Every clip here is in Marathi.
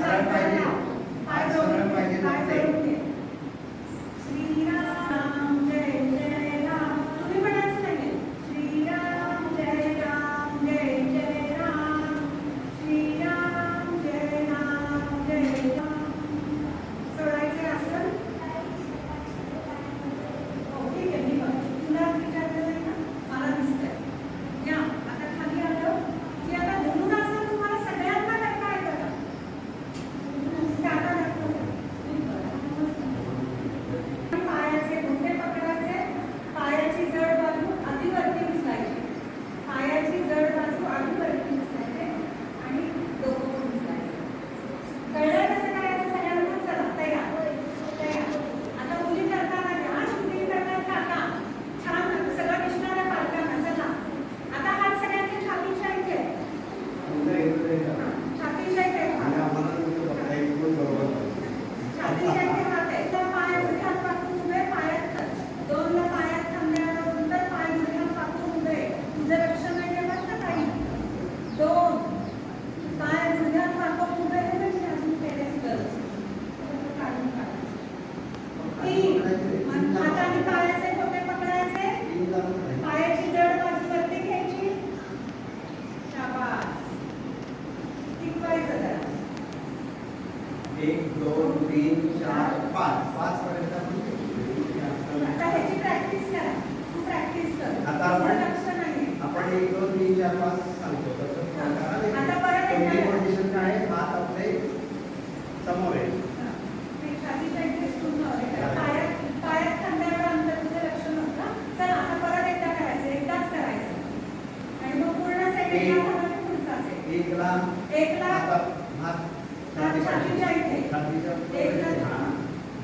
सरळ पाहिजे. एक दोन तीन चार पाच. पाच पर्यंत आपण आता आपण- तुझं लक्ष नाही आपण एक दोन तीन चार पाच सांगतो. तसं. पोझिशन काय? हात आपले समोर आहे. एकला एकला हात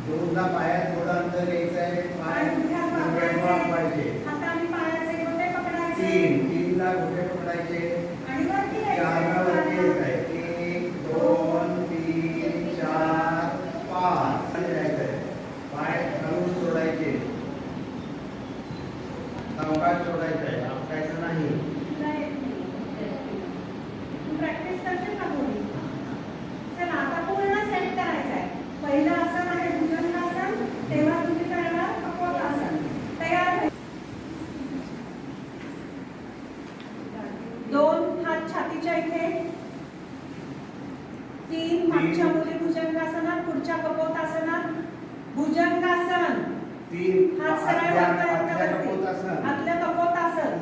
दोनदा पाया पायात थोडं अंतर यायचं आहे पाय पाहिजे तीन तीनला घोटे पकडायचे चारला वरती येत आहे एक दोन तीन चार पाच जायचं आहे पाय घालून सोडायचे. सावकाश सोडायचं आहे आपटायचं नाही तुला येत नाही. तू प्रॅक्टिस करशील का थोडी चला आता पूर्ण सेट करायचं आहे पहिलं आसन आहे भुजंगासन तेव्हा तुम्ही करणार कपोतासन तयार व्हायचं. दोन हात छातीच्या इथे तीन मागच्या मुली भुजंगासनात पुढच्या कपोतासनात भुजंगासन तीन. हात सरळ आतल्या. कपोतासन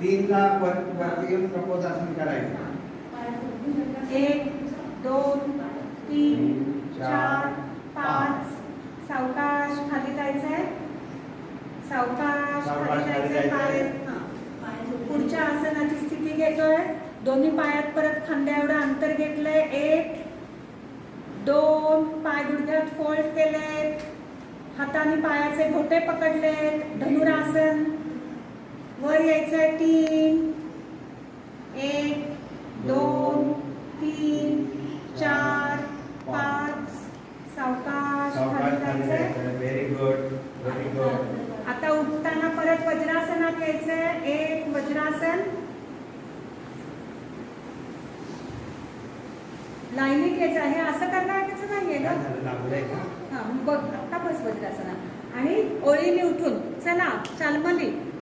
तीनला वर वरती येऊन कपोतासन करायचं. एक दोन तीन चार पाच. सावकाश खाली जायचंय. सावकाश खाली जायचंय पाय. पुढच्या आसनाची स्थिती घेतोय. दोन्ही पायात परत खांद्या एवढं अंतर घेतलंय. एक दोन पाय गुडघ्यात फोल्ड केलेत. हाताने पायाचे घोटे पकडलेत. धनुरासन. वर यायचंय तीन एक दोन तीन चार पाच सावकाश. खाली जायचंय. व्हेरी गुड व्हेरी गुड आता उठताना परत वज्रासनात यायचंय. एक लाईनीत यायचं आहे. असं करता येण्याचं नाहीये काय ना का? हा बघ आता बस वज्रासनात आणि ओळीने उठून चला चालमली